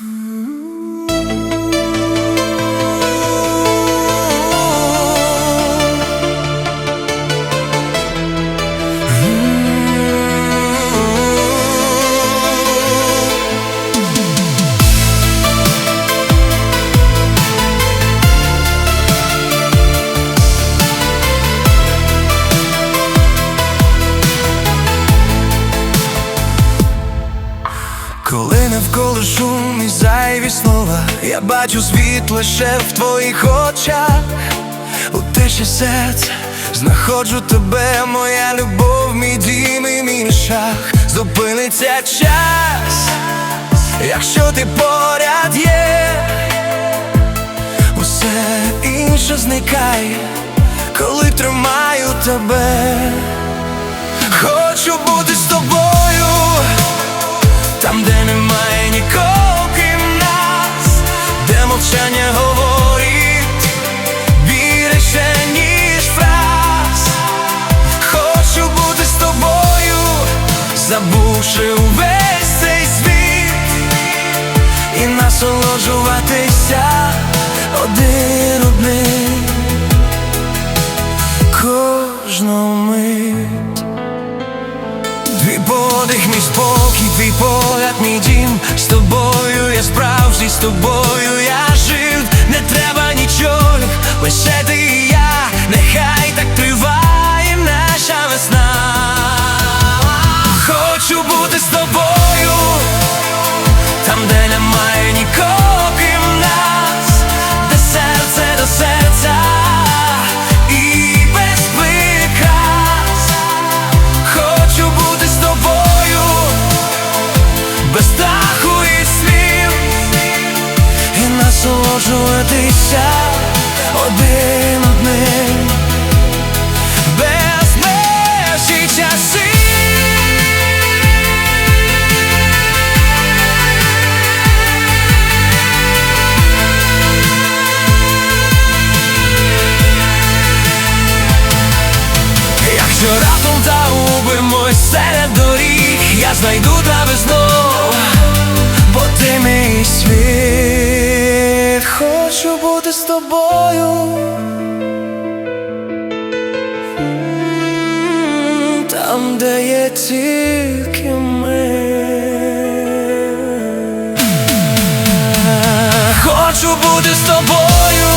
Mm-hmm. Коли шум і зайві слова, я бачу світ лише в твоїх очах, у тиші серця знаходжу тебе, моя любов, мій дім і мій шах. Зупиниться час, якщо ти поряд є, усе інше зникає, коли тримаю тебе. Хочу бути з тобою. Забувши увесь цей світ і насолоджуватися один одним кожну мить. Твій подих, мій спокій, твій погляд, мій дім З тобою я справжній, з тобою я з тобою, там, де немає нікого крім нас, де серце до серця і без прикрас. Хочу бути з тобою, без страху і слів, і насолоджуватися один одним, Якщо раптом загубимось серед доріг, я знайду тебе знов, бо ти мій світ, хочу бути з тобою. Там, де є тільки ми. Хочу бути з тобою.